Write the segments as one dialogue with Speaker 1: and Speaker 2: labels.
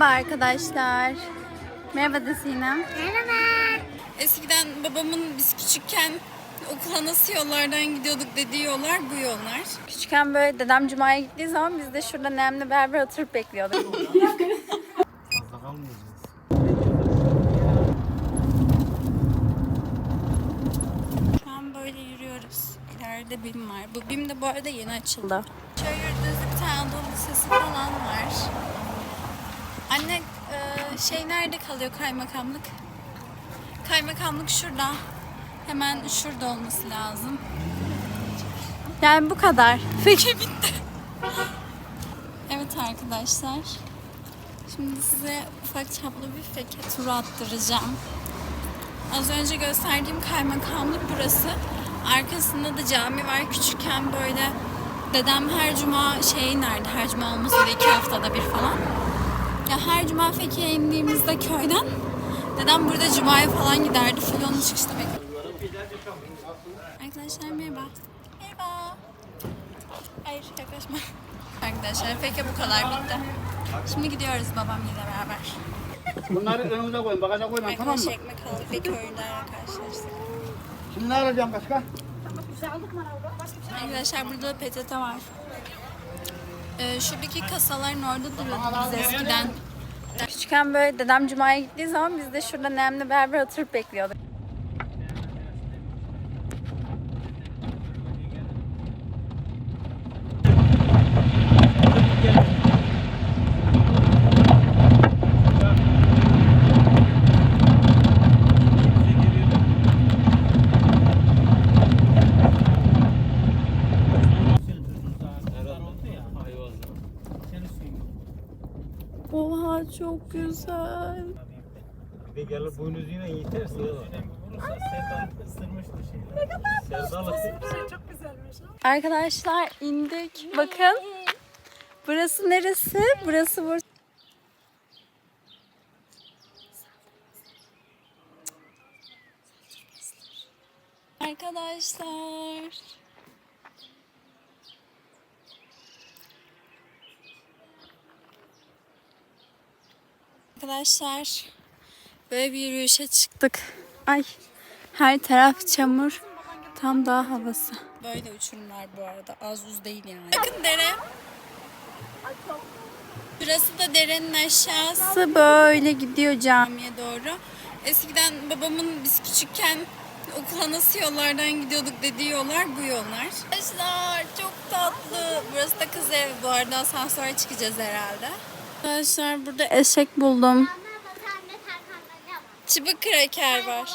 Speaker 1: Merhaba arkadaşlar. Merhaba da Sinem.
Speaker 2: Merhaba.
Speaker 1: Eskiden babamın biz küçükken okula nasıl yollardan gidiyorduk dediği yollar bu yollar. Küçükken böyle dedem Cuma'ya gittiği zaman biz de şurada Nem'le beraber oturup bekliyorduk.
Speaker 3: Fazla kalmayacağız.
Speaker 1: Şu an böyle yürüyoruz. İleride BİM var. Bu BİM de bu arada yeni açıldı. Şöyle yürüdüğünüzde bir tane Anadolu Lisesi falan var. Anne e, şey nerede kalıyor kaymakamlık? Kaymakamlık şurada. Hemen şurada olması lazım. Yani bu kadar. Peki bitti. Evet arkadaşlar. Şimdi size ufak çaplı bir feke turu attıracağım. Az önce gösterdiğim kaymakamlık burası. Arkasında da cami var. Küçükken böyle dedem her cuma şey inerdi. Her cuma olmasa da iki haftada bir falan. Ya her cuma Fethiye'ye indiğimizde köyden dedem burada cumaya falan giderdi. Full onun çıkışta bekliyordu. Arkadaşlar merhaba. Merhaba. Hayır yaklaşma. Arkadaşlar Feke bu kadar bitti. Şimdi gidiyoruz babamla beraber.
Speaker 3: Bunları önümüze koyun, bagaja koyun tamam mı?
Speaker 1: Arkadaşlar ekmek aldık ve köylerle karşılaştık.
Speaker 3: Şimdi ne alacağım başka?
Speaker 1: Arkadaşlar burada da PTT var. Ee, şuradaki kasaların orada duruyorduk biz eskiden. Küçükken böyle dedem Cuma'ya gittiği zaman biz de şurada Nem'le beraber oturup bekliyorduk. Oha çok güzel.
Speaker 3: Bir de gelir yine yeterse ya. Sevdalık.
Speaker 1: Arkadaşlar indik. Bakın. Burası neresi? Burası burası. Arkadaşlar. Arkadaşlar böyle bir yürüyüşe çıktık. Ay her taraf çamur. Tam dağ havası. Böyle uçurumlar bu arada. Az uz değil yani. Bakın dere. Burası da derenin aşağısı böyle gidiyor camiye doğru. Eskiden babamın biz küçükken okula nasıl yollardan gidiyorduk dediği yollar bu yollar. Arkadaşlar çok tatlı. Burası da kız evi bu arada. Asansöre çıkacağız herhalde. Arkadaşlar burada eşek buldum. Çıbık kraker var.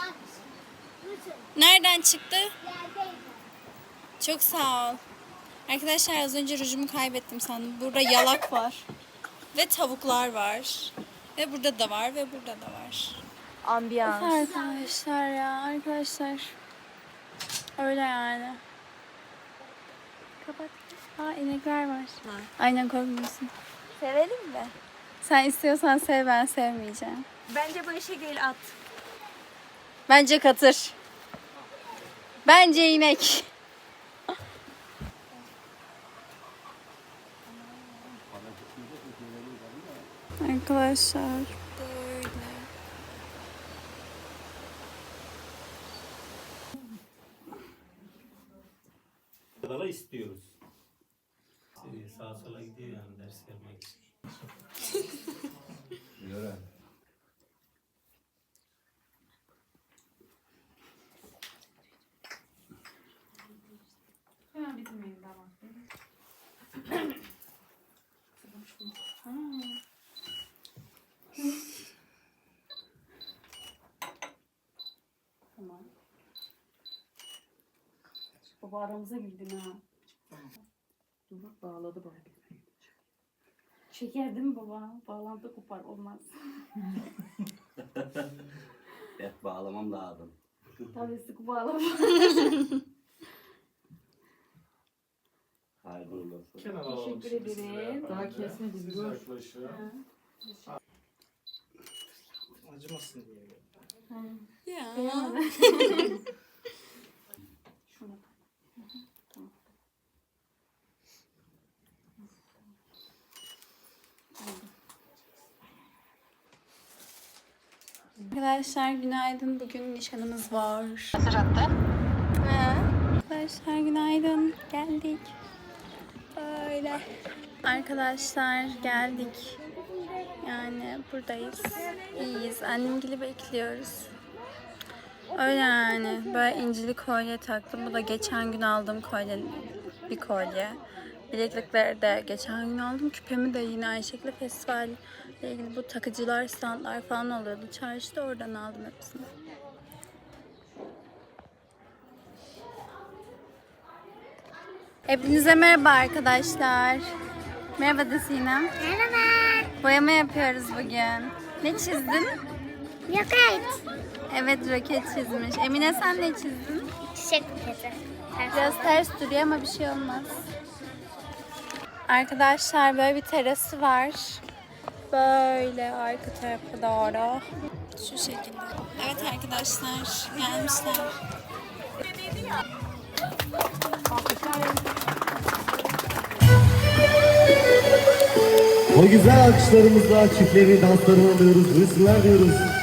Speaker 1: Nereden çıktı? Çok sağ ol. Arkadaşlar az önce rujumu kaybettim sandım. Burada yalak var. Ve tavuklar var. Ve burada da var ve burada da var.
Speaker 2: Ambiyans.
Speaker 1: Arkadaşlar ya arkadaşlar. Öyle yani. Kapat. Aa inekler var. Aynen korkmuyorsun.
Speaker 2: Sevelim mi?
Speaker 1: Sen istiyorsan sev ben sevmeyeceğim.
Speaker 2: Bence bu işe gel at.
Speaker 1: Bence katır. Bence inek. Arkadaşlar böyle.
Speaker 3: Sevdalı istiyoruz. Sağa sola gidiyor yani ders yapmak için.
Speaker 4: Baba aramıza girdin ha. Dur bak bağladı bak. Şeker değil mi baba? Bağlantı kopar olmaz.
Speaker 5: Evet bağlamam lazım.
Speaker 4: Tabii sıkı bağlama.
Speaker 5: Hayırlı olsun.
Speaker 4: Teşekkür ederim. Daha kesmedim. Dur.
Speaker 3: Acımasın diye.
Speaker 1: Ya. Arkadaşlar günaydın. Bugün nişanımız var. Arkadaşlar günaydın. Geldik. Böyle. Arkadaşlar geldik. Yani buradayız. İyiyiz. Annemgili bekliyoruz. Öyle yani. Böyle incili kolye taktım. Bu da geçen gün aldığım kolye. Bir kolye. Bileklikleri de geçen gün aldım. Küpemi de yine aynı şekilde festivalle ilgili bu takıcılar, standlar falan oluyordu. Çarşıda oradan aldım hepsini. Hepinize merhaba arkadaşlar. Merhaba de Sinem.
Speaker 6: Merhaba.
Speaker 1: Boyama yapıyoruz bugün. Ne çizdin?
Speaker 6: Roket.
Speaker 1: Evet roket çizmiş. Emine sen ne çizdin?
Speaker 6: Çiçek buketi.
Speaker 1: Biraz ters duruyor ama bir şey olmaz. Arkadaşlar böyle bir terası var. Böyle arka tarafa doğru. Şu şekilde. Evet arkadaşlar gelmişler.
Speaker 7: O güzel alkışlarımızla çiftleri danslarını alıyoruz, buyursunlar diyoruz.